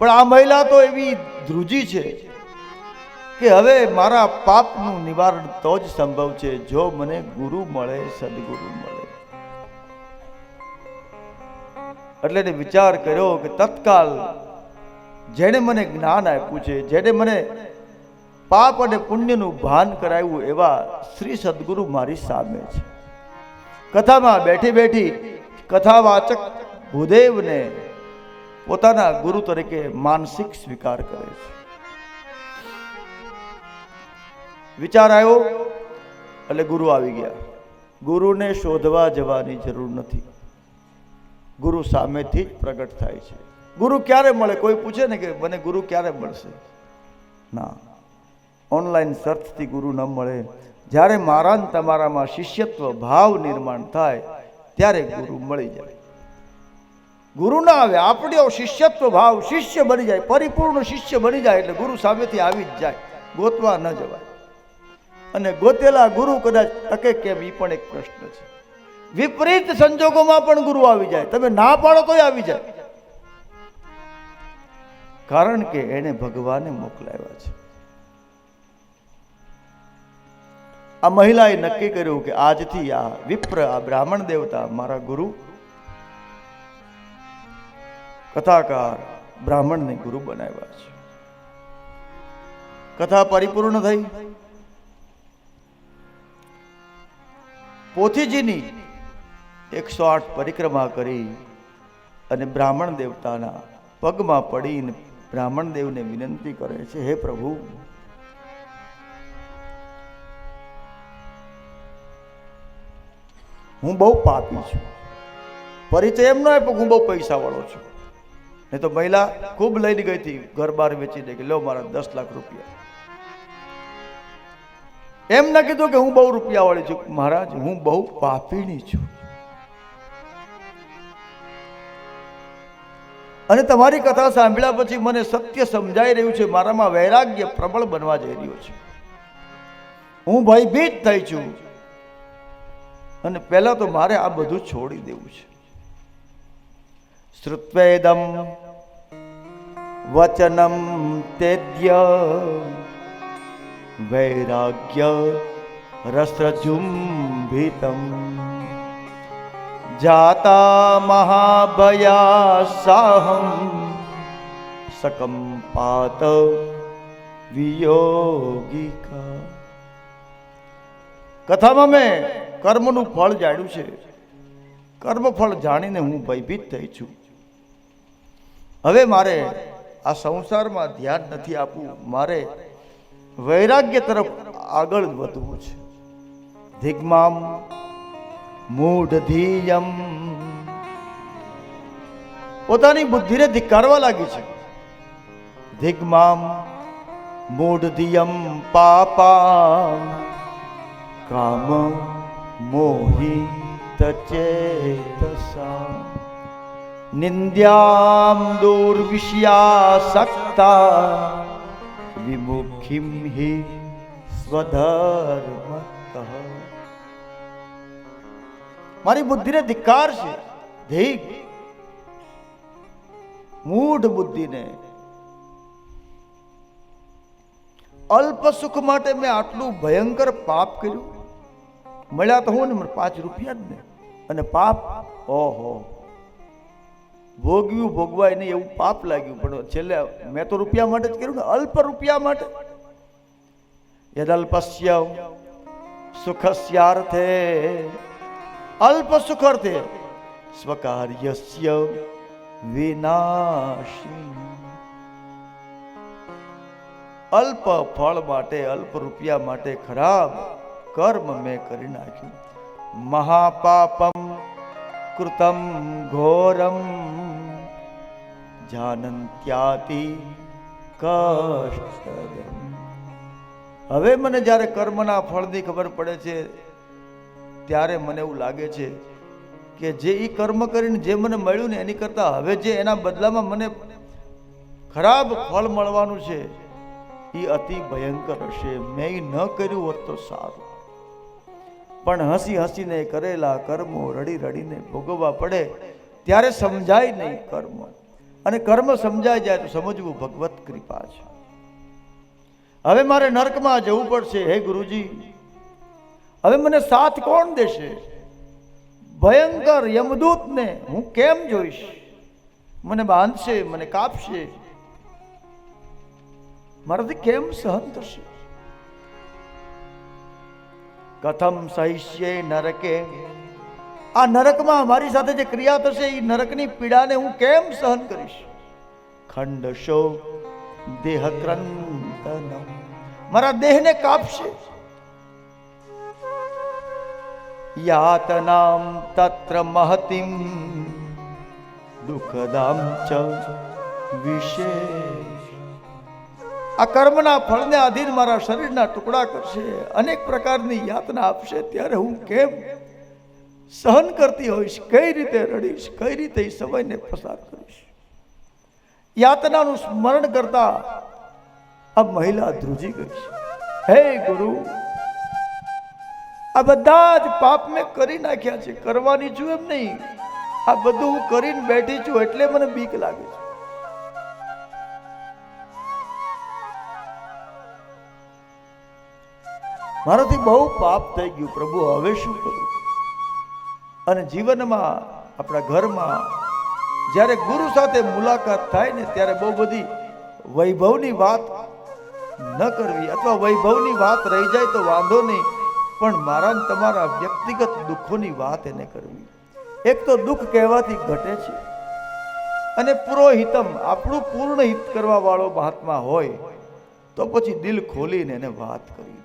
પણ આ મહિલા તો એવી ધ્રુજી છે કે હવે મારા પાપનું નિવારણ તો જ સંભવ છે. જો મને ગુરુ મળે, સદગુરુ મળે. એટલે એને વિચાર કર્યો કે તત્કાલ જેણે મને જ્ઞાન આપ્યું છે, જેણે મને પાપ અને પુણ્યનું ભાન કરાવ્યું એવા શ્રી સદગુરુ મારી સામે છે. કથામાં બેઠી બેઠી કથાવાચક ભૂદેવને પોતાના ગુરુ તરીકે માનસિક સ્વીકાર કરે છે. વિચાર આવ્યો, એટલે ગુરુ આવી ગયા. ગુરુને શોધવા જવાની જરૂર નથી. ગુરુ સામેથી જ પ્રગટ થાય છે. ગુરુ ક્યારે મળે? કોઈ પૂછે ને કે મને ગુરુ ક્યારે મળશે? ના. ઓનલાઈન સર્ચથી ગુરુ ન મળે. જ્યારે મારા તમારામાં શિષ્યત્વ, ભાવ નિર્માણ થાય, ત્યારે ગુરુ મળી જાય. ગુરુ ના આવે આપણો શિષ્યત્વ ભાવ શિષ્ય બની જાય, પરિપૂર્ણ શિષ્ય બની જાય એટલે ગુરુ સામેથી આવી જ જાય, ગોતવા ન જવાય. અને ગોતેલા ગુરુ કદાચ ટકે કેમ એ પણ એક પ્રશ્ન છે. વિપરીત સંજોગોમાં પણ ગુરુ આવી જાય, તમે ના પાડો તોય આવી જાય. કારણ કે એને ભગવાને મોકલાવ્યા છે. આ મહિલાએ નક્કી કર્યું કે આજથી આ વિપ્ર, આ બ્રાહ્મણ દેવતા મારા ગુરુ કથાકાર બ્રાહ્મણને ગુરુ બનાવ્યા છે. કથા પરિપૂર્ણ થઈ. પોથીજીની એકસો આઠ પરિક્રમા કરી અને બ્રાહ્મણ દેવતાના પગમાં પડીને બ્રાહ્મણ દેવને વિનંતી કરે છે, હે પ્રભુ, હું બહુ પાપી છું. પરિચય એમ ન આપ્યો કે હું બહુ પૈસા વાળો છું. નહીં તો મહિલા ખૂબ લઈને ગઈ હતી, ઘર બહાર વેચી દે કે લો મારા દસ લાખ રૂપિયા. એમ ના કીધું કે હું બહુ રૂપિયા વાળી છું. મહારાજ, હું બહુ પાપીણી છું. અને તમારી કથા સાંભળ્યા પછી મને સત્ય સમજાઈ રહ્યું છે. મારામાં વૈરાગ્ય પ્રબળ બનવા જઈ રહ્યો છે. હું ભયભીત થઈ છું. અને પહેલા તો મારે આ બધું છોડી દેવું છે. શ્રુત્વેદમ વચનમ તેજ્ય વૈરાગ્ય રસ્રજુંભિતમ જાતા મહાભયા સાહમ શકંપાત વિયોગિકા કથામાં મેં કર્મનું ફળ જાણ્યું છે કર્મ ફળ જાણીને હું ભયભીત થઈ છું। હવે મારે આ સંસારમાં ધ્યાન નથી આપવું. મારે વૈરાગ્ય તરફ આગળ વધવું છે. ધિગ્મામ મૂઢ ધીયમ પોતાની બુદ્ધિને ધિક્કારવા લાગી છે. દિગ્મામ મૂઢધિયમ પાપા કામ મોહિત ચેતસા નિંદ્યામ દુર્વિષ્યાસક્તા વિમુખિમ હિ સ્વધર્મત મારી બુદ્ધિને ધિક્કાર છે ધીક મૂઢ બુદ્ધિને અલ્પ સુખ માટે મેં આટલું ભયંકર પાપ કર્યું મળ્યા તો હું ને પાંચ રૂપિયા જ ને અને પાપ ઓહો ભોગવ્યું ભોગવાય નહીં એવું પાપ લાગ્યું. પણ છેલ્લે મેં તો રૂપિયા માટે જ કર્યું ને, અલ્પ રૂપિયા માટે. યદલ્પસ્ય સુખસ્યાર્થે. અલ્પ સુખર્થે. સ્વકાર્યસ્ય વિનાશી. અલ્પ ફળ માટે, અલ્પ રૂપિયા માટે ખરાબ કર્મ મેં કરી નાખ્યું. મહાપાપમ કૃતમ ઘોરમ જાનંત્યાતિ કષ્ટદમ હવે મને જ્યારે કર્મના ફળની ખબર પડે છે, ત્યારે મને એવું લાગે છે કે જે એ કર્મ કરીને જે મને મળ્યું ને એની કરતાં હવે જે એના બદલામાં મને ખરાબ ફળ મળવાનું છે એ અતિ ભયંકર હશે. મેં ન કર્યું હોત તો સારું. પણ હસી હસીને કરેલા કર્મો રડી રડીને ભોગવવા પડે, ત્યારે સમજાય નહીં કર્મ. અને કર્મ સમજાઈ જાય તો સમજવું ભગવત કૃપા છે. હવે મારે નર્કમાં જવું પડશે, હે ગુરુજી? હવે મને સાથ કોણ દેશે? ભયંકર યમદૂતને હું કેમ જોઈશ? મને બાંધશે, મને કાપશે. મારાથી કેમ સહન થશે? કથમ સહિષ્ય નરકે આ નરકમાં મારી સાથે જે ક્રિયા થશે એ નરકની પીડાને હું કેમ સહન કરીશ? ખંડશો દેહ ક્રંતન મારા દેહને કાપશે. યાતનામ તત્ર મહતિમ. દુઃખદામ ચ વિશેષ. આ કર્મના ફળને આધીન મારા શરીરના ટુકડા કરશે, અનેક પ્રકારની યાતના આપશે, ત્યારે હું કેમ સહન કરતી હોઈશ, કઈ રીતે રડીશ, કઈ રીતે એ સમયને પસાર કરીશ? યાતનાનું સ્મરણ કરતા આ મહિલા ધ્રુજી ગઈ છે. હે ગુરુ, આ બધા જ પાપ મેં કરી નાખ્યા છે, કરવાની છું એમ નહીં. આ બધું હું કરીને બેઠી છું એટલે મને બીક લાગે છે. મારાથી બહુ પાપ થઈ ગયું પ્રભુ, હવે શું કરું? અને જીવનમાં, આપણા ઘરમાં, જ્યારે ગુરુ સાથે મુલાકાત થાય ને ત્યારે બહુ બધી વૈભવની વાત ન કરવી અથવા વૈભવની વાત રહી જાય તો વાંધો નહીં, પણ મારા તમારા વ્યક્તિગત દુઃખોની વાત એને કરવી. એક તો દુઃખ કહેવાથી ઘટે છે. અને પુરોહિતમ આપણું પૂર્ણ હિત કરવા વાળો મહાત્મા હોય, તો પછી દિલ ખોલીને એને વાત કરવી.